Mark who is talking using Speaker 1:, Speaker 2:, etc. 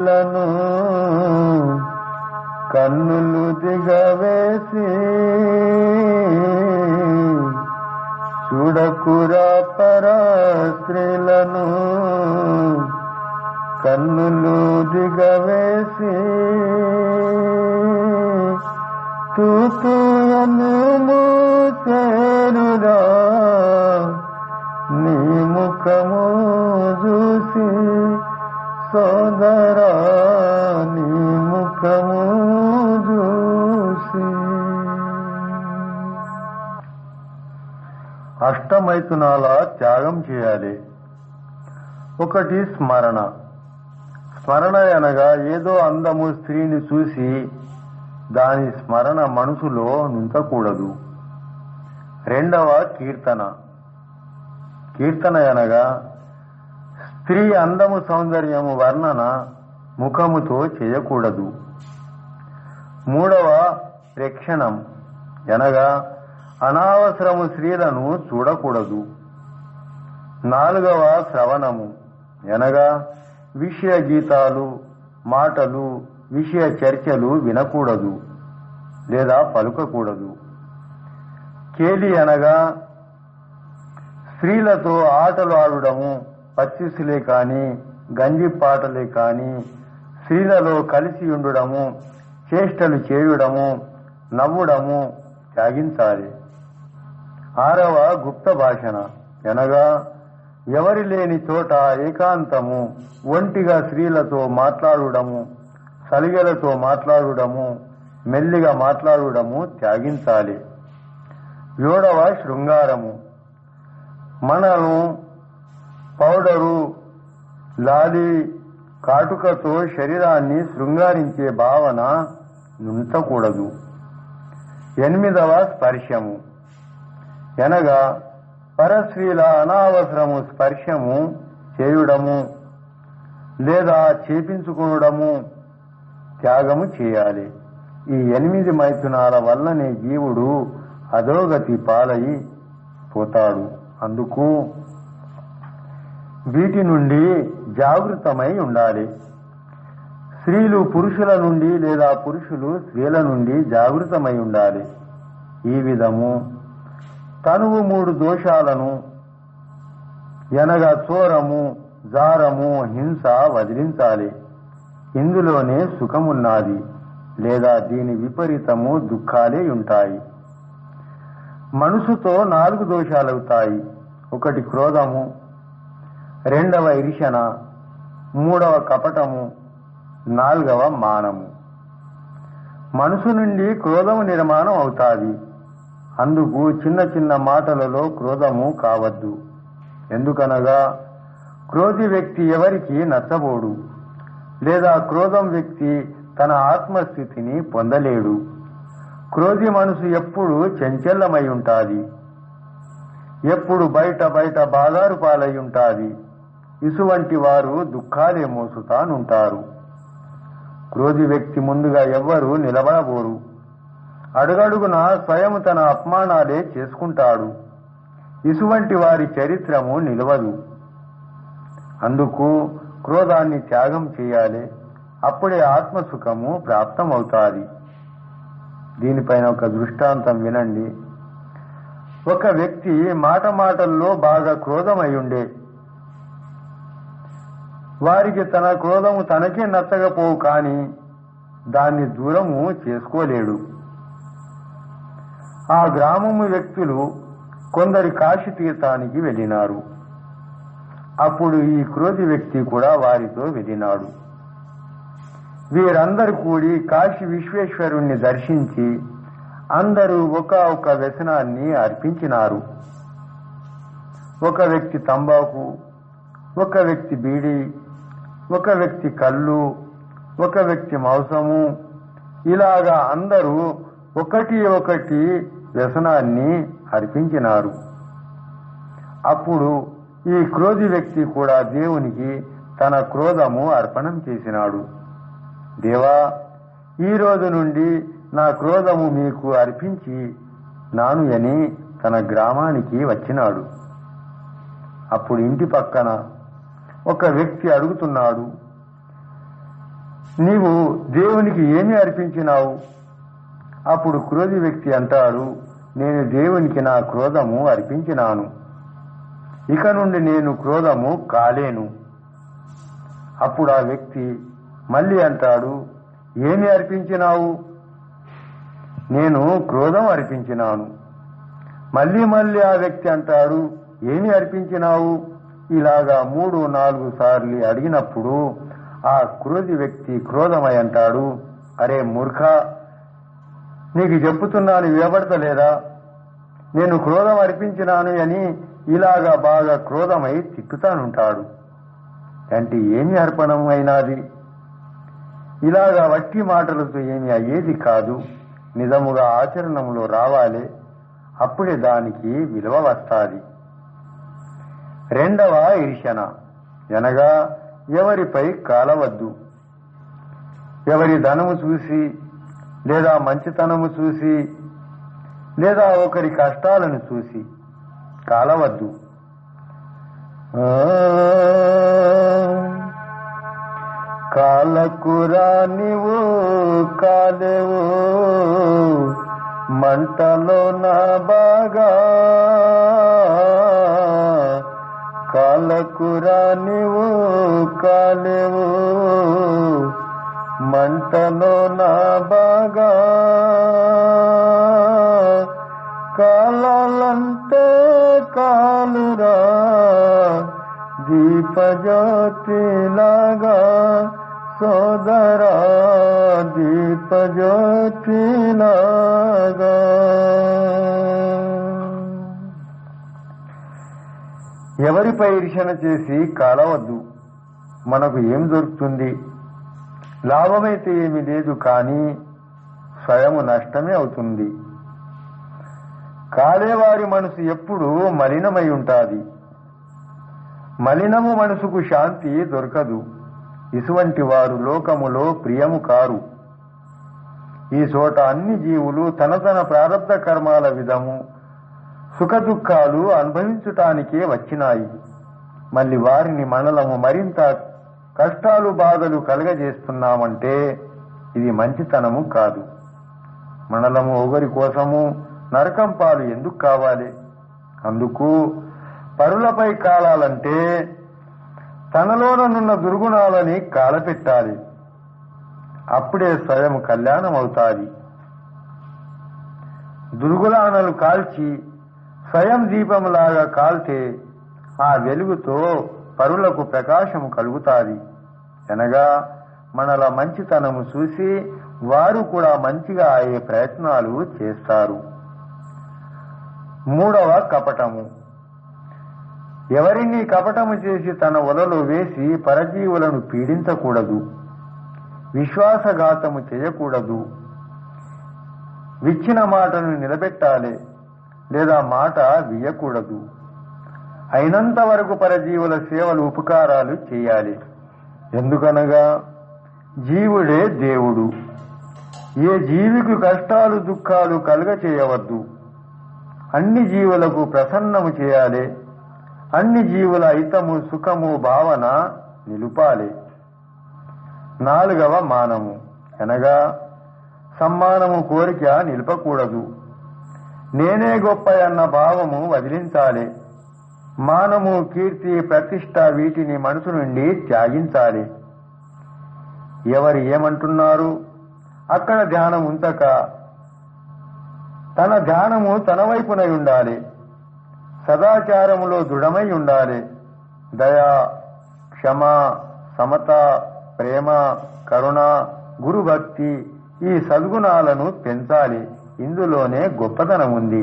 Speaker 1: లను కన్నులు దిగవేసి చూడకురా పరా కన్నులు దిగవేసి తూతుయను చేరురా నీ ముఖము సోదరా ముఖము చూసి. అష్టమైతునాల త్యాగం చేయాలి. ఒకటి స్మరణ. స్మరణ అనగా ఏదో అందము స్త్రీని చూసి దాని స్మరణ మనసులో నుంచకూడదు రెండవ కీర్తన. కీర్తన అనగా స్త్రీ అందము సౌందర్యము వర్ణన ముఖముతో చేయకూడదు. మూడవ ప్రేక్షణం అనగా అనవసరము స్త్రీలను చూడకూడదు. నాలుగవ శ్రవణము. అనగా విషయ గీతాలు మాటలు విషయ చర్చలు వినకూడదు లేదా పలుకకూడదు. కేలి అనగా స్త్రీలతో ఆటలు ఆడడము పచ్చిసులే కాని గంజి పాటలే కాని స్త్రీలలో కలిసి ఉండడము చేష్టలు చేయుడము నవ్వుడము త్యాగించాలి. ఆరవ గుప్త భాషణ. అనగా ఎవరి లేని చోట ఏకాంతము ఒంటిగా స్త్రీలతో మాట్లాడుడము సలిగలతో మాట్లాడుడము మెల్లిగా మాట్లాడుడము త్యాగించాలి. ఏడవ శృంగారము. మనను పౌడరు లాలి కాటుకతో శరీరాన్ని శృంగారించే భావన నుంచకూడదు. ఎనిమిదవ స్పర్శము. ఎనగా పరస్త్రీల అనావసరము స్పర్శము చేయుడము లేదా చేపించుకునడము త్యాగము చేయాలి. ఈ ఎనిమిది మైథునాల వల్లనే జీవుడు అధోగతి పాలై పోతాడు. అందుకు వీటి నుండి జాగృతమై ఉండాలి. స్త్రీలు పురుషుల నుండి లేదా పురుషులు స్త్రీల నుండి జాగృతమై ఉండాలి. ఈ విధము తనువు మూడు దోషాలను ఎనగా చోరము జారము హింస వదిలించాలి. ఇందులోనే సుఖమున్నది లేదా దీని విపరీతము దుఃఖాలే ఉంటాయి. మనసుతో నాలుగు దోషాలవుతాయి. ఒకటి క్రోధము రెండవ ఇరిషణ మూడవ కపటము నాలుగవ మానము. మనసు నుండి క్రోధము నిర్మాణం అవుతాది. అందుకు చిన్న చిన్న మాటలలో క్రోధము కావద్దు. ఎందుకనగా క్రోధి వ్యక్తి ఎవరికి నచ్చబోడు లేదా క్రోధం వ్యక్తి తన ఆత్మస్థితిని పొందలేడు. క్రోధి మనసు ఎప్పుడు చంచల్లమై ఉంటాది. ఎప్పుడు బయట బయట బాధారు పాలై ఉంటాది. ఇసువంటి వారు దుఃఖాలే మోసుతానుంటారు. క్రోధి వ్యక్తి ముందుగా ఎవ్వరూ నిలబడబోరు. అడుగడుగున స్వయం తన అపమానాలే చేసుకుంటాడు. ఇసువంటి వారి చరిత్రము నిలవదు. అందుకు క్రోధాన్ని త్యాగం చేయాలి. అప్పుడే ఆత్మసుఖము ప్రాప్తమవుతాది. దీనిపైన ఒక దృష్టాంతం వినండి. ఒక వ్యక్తి మాట మాటల్లో బాగా క్రోధమై ఉండే వారికి తన క్రోధము తనకే నచ్చకపోవు కాని దాన్ని దూరము చేసుకోలేడు. ఆ గ్రామము వ్యక్తులు కొందరి కాశీ తీర్థానికి వెళ్ళినారు. అప్పుడు ఈ క్రోధి వ్యక్తి కూడా వారితో వెళ్ళినాడు. వీరందరూ కూడి కాశీ విశ్వేశ్వరుణ్ణి దర్శించి అందరూ ఒక ఒక వ్యసనాన్ని అర్పించినారు. ఒక వ్యక్తి తంబాకు ఒక వ్యక్తి బీడి ఒక వ్యక్తి కళ్ళు ఒక వ్యక్తి మాంసము. ఇలాగా అందరూ ఒకటి ఒకటి వ్యసనాన్ని అర్పించినారు. అప్పుడు ఈ క్రోధి వ్యక్తి కూడా దేవునికి తన క్రోధము అర్పణం చేసినాడు. దేవా ఈ రోజు నుండి నా క్రోధము మీకు అర్పించి నాను అని తన గ్రామానికి వచ్చినాడు. అప్పుడు ఇంటి పక్కన ఒక వ్యక్తి అడుగుతున్నాడు నీవు దేవునికి ఏమి అర్పించినావు? అప్పుడు క్రోధి వ్యక్తి అంటాడు నేను దేవునికి నా క్రోధము అర్పించినాను. ఇక నుండి నేను క్రోధము కాలేను. అప్పుడు ఆ వ్యక్తి మళ్ళీ అంటాడు ఏమి అర్పించినావు? నేను క్రోధం అర్పించినాను. మళ్ళీ మళ్ళీ ఆ వ్యక్తి అంటాడు ఏమి అర్పించినావు? ఇలాగా మూడు నాలుగు సార్లు అడిగినప్పుడు ఆ క్రోధి వ్యక్తి క్రోధమై అంటాడు అరే మూర్ఖ నీకు చెప్పుతున్నాను వినబడతలేదా? నేను క్రోధం అర్పించినాను అని ఇలాగా బాగా క్రోధమై తిప్పుతానుంటాడు అంటే ఏమి అర్పణం అయినాది? ఇలాగా వట్టి మాటలతో ఏమి అయ్యేది కాదు. నిజముగా ఆచరణంలో రావాలి. అప్పుడే దానికి విలువ వస్తాది. రెండవ ఈర్షణ. అనగా ఎవరిపై కాలవద్దు. ఎవరి ధనము చూసి లేదా మంచితనము చూసి లేదా ఒకరి కష్టాలను చూసి కాలవద్దు. ఆ, కాలకురా నీవు కాలేవు మంటలో నా బాగా కాలకురా నీవు కాలేవు మంటలో నా బాగా. కాలాలంటే కాలురా దీపజ్యోతిలాగా సోదరా దీపజ్యోతిలాగా. ఎవరిపై ఈర్షణ చేసి కాలవద్దు. మనకు ఏం దొరుకుతుంది? లాభమైతే ఏమి లేదు కానీ స్వయము నష్టమే అవుతుంది. కాలేవారి మనసు ఎప్పుడూ మలినమై ఉంటాది. మలినము మనసుకు శాంతి దొరకదు. ఇటువంటి వారు లోకములో ప్రియము కారు. ఈ చోట అన్ని జీవులు తన తన ప్రారంభ కర్మాల విధము సుఖ దుఃఖాలు అనుభవించటానికే వచ్చినాయి. మళ్ళీ వారిని మనలము మరింత కష్టాలు బాధలు కలగజేస్తున్నామంటే ఇది మంచితనము కాదు. మనలము ఒకరి కోసము నరకం పాలు ఎందుకు కావాలి? అందుకు పరులపై కాలాలంటే తనలోననున్న దుర్గుణాలని కాలపెట్టాలి. అప్పుడే స్వయం కళ్యాణం అవుతాది దుర్గుణాలను కాల్చి స్వయం దీపంలాగా కాల్తే ఆ వెలుగుతో పరులకు ప్రకాశము కలుగుతాది. అనగా మనల మంచితనము చూసి వారు కూడా మంచిగా అయ్యే ప్రయత్నాలు చేస్తారు. మూడవ కపటము. ఎవరిని కపటము చేసి తన వలలో వేసి పరజీవులను పీడించకూడదు. విశ్వాసఘాతము చేయకూడదు. విచ్చిన మాటను నిలబెట్టాలి. లేదా మాట వియ్యకూడదు. అయినంత వరకు పరజీవుల సేవలు ఉపకారాలు చేయాలి. ఎందుకనగా జీవుడే దేవుడు. ఏ జీవికి కష్టాలు దుఃఖాలు కలుగ చేయవద్దు. అన్ని జీవులకు ప్రసన్నము చేయాలి. అన్ని జీవుల హితము సుఖము భావన నిలుపాలి. నాలుగవ మానము. అనగా సమ్మానము కోరిక నిలపకూడదు. నేనే గొప్ప అన్న భావము వదిలించాలి. మానము కీర్తి ప్రతిష్ట వీటిని మనసు నుండి త్యాగించాలి. ఎవరు ఏమంటున్నారు? అక్కడ ధ్యానం ఉంచక తన ధ్యానము తన వైపునై ఉండాలి. సదాచారములో దృఢమై ఉండాలి. దయ క్షమ సమత ప్రేమ కరుణ గురుభక్తి ఈ సద్గుణాలను పెంచాలి. ఇందులోనే గొప్పతనం ఉంది.